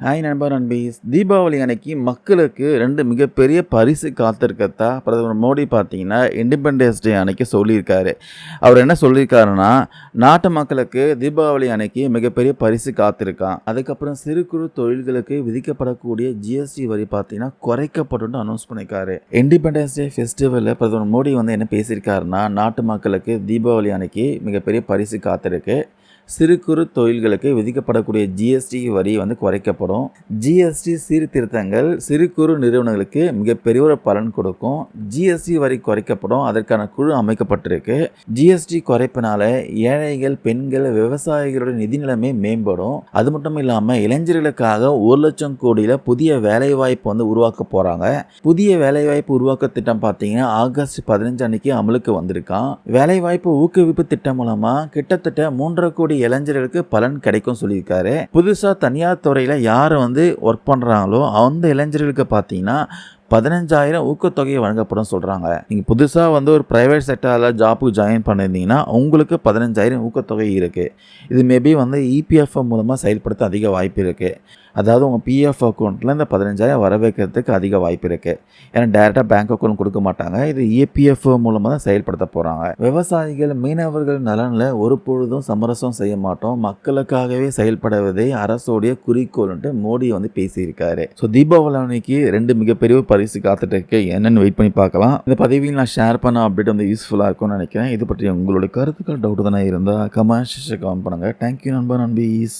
Hi நண்பர் நண்பீஸ் தீபாவளி அன்னைக்கு மக்களுக்கு ரெண்டு மிகப்பெரிய பரிசு காத்திருக்கத்தா பிரதமர் மோடி பார்த்தீங்கன்னா இண்டிபெண்டன்ஸ் டே அன்னைக்கு சொல்லியிருக்காரு. அவர் என்ன சொல்லியிருக்காருன்னா நாட்டு மக்களுக்கு தீபாவளி அன்னைக்கு மிகப்பெரிய பரிசு காத்திருக்கான். அதுக்கப்புறம் சிறு குறு தொழில்களுக்கு விதிக்கப்படக்கூடிய ஜிஎஸ்டி வரி பார்த்தீங்கன்னா குறைக்கப்பட்டு அனௌன்ஸ் பண்ணியிருக்காரு. இண்டிபெண்டன்ஸ் டே ஃபெஸ்டிவலில் பிரதமர் மோடி வந்து என்ன பேசியிருக்காருன்னா நாட்டு மக்களுக்கு தீபாவளி அன்னைக்கு மிகப்பெரிய பரிசு காத்திருக்கு. சிறு குறு தொழில்களுக்கு விதிக்கப்படக்கூடிய ஜிஎஸ்டி வரி வந்து குறைக்கப்படும். ஜிஎஸ்டி சீர்திருத்தங்கள் சிறு குறு நிறுவனங்களுக்கு மிகப்பெரிய ஒரு பலன் கொடுக்கும். ஜிஎஸ்டி வரி குறைக்கப்படும். அதற்கான குழு அமைக்கப்பட்டிருக்கு. ஜிஎஸ்டி குறைப்பினால ஏழைகள் பெண்கள் விவசாயிகளோட நிதி நிலைமை மேம்படும். அது மட்டும் இல்லாமல் இளைஞர்களுக்காக ஒரு லட்சம் கோடியில் புதிய வேலைவாய்ப்பு வந்து உருவாக்க போகிறாங்க புதிய வேலைவாய்ப்பு உருவாக்க திட்டம் பார்த்தீங்கன்னா ஆகஸ்ட் பதினஞ்சு அன்னைக்கு அமலுக்கு வந்திருக்கான் வேலைவாய்ப்பு ஊக்குவிப்பு திட்டம் மூலமாக கிட்டத்தட்ட மூன்றரை கோடி இளைஞர்களுக்கு பலன் கிடைக்கும் சொல்லியிருக்காரு. புதுசாக தனியார் துறையில் யார் வந்து ஒர்க் பண்ணுறாங்களோ அந்த இளைஞர்களுக்கு பார்த்தீங்கன்னா பதினஞ்சாயிரம் ஊக்கத்தொகையை வழங்கப்படும் சொல்கிறாங்க நீங்கள் புதுசாக வந்து ஒரு ப்ரைவேட் செக்டரில் ஜாப்புக்கு ஜாயின் பண்ணியிருந்தீங்கன்னா உங்களுக்கு பதினஞ்சாயிரம் ஊக்கத்தொகை இருக்குது இது மேபி வந்து இபிஎஃப்ஓ மூலமாக செயல்படுத்த அதிக வாய்ப்பு இருக்குது அதாவது உங்கள் பிஎஃப் அக்கௌண்ட்டில் இந்த பதினஞ்சாயிரம் வர வைக்கிறதுக்கு அதிக வாய்ப்பு இருக்குது ஏன்னா டேரெக்டாக பேங்க் அக்கௌண்ட் கொடுக்க மாட்டாங்க. இது இபிஎஃப்ஓ மூலமாக தான் செயல்படுத்த போகிறாங்க விவசாயிகள் மீனவர்கள் நலனில் ஒரு பொழுதும் சமரசம் செய்ய மாட்டோம். மக்களுக்காகவே செயல்படுவதே அரசோடைய குறிக்கோள்ன்ட்டு மோடி வந்து பேசியிருக்காரு. ஸோ தீபாவளி அன்னைக்கு ரெண்டு மிகப்பெரிய பரிசு காத்துட்டு என்னென்னு வெயிட் பண்ணி பார்க்கலாம். இந்த பதிவில் நான் ஷேர் பண்ண அப்டேட் வந்து யூஸ்ஃபுல்லாக இருக்கும்னு நினைக்கிறேன். இது பற்றி உங்களுடைய கருத்துக்கள் டவுட் தானே இருந்தால் கமெண்ட் கமெண்ட் பண்ணுங்கள் தேங்க்யூ நண்பர் நண்பீஸ்.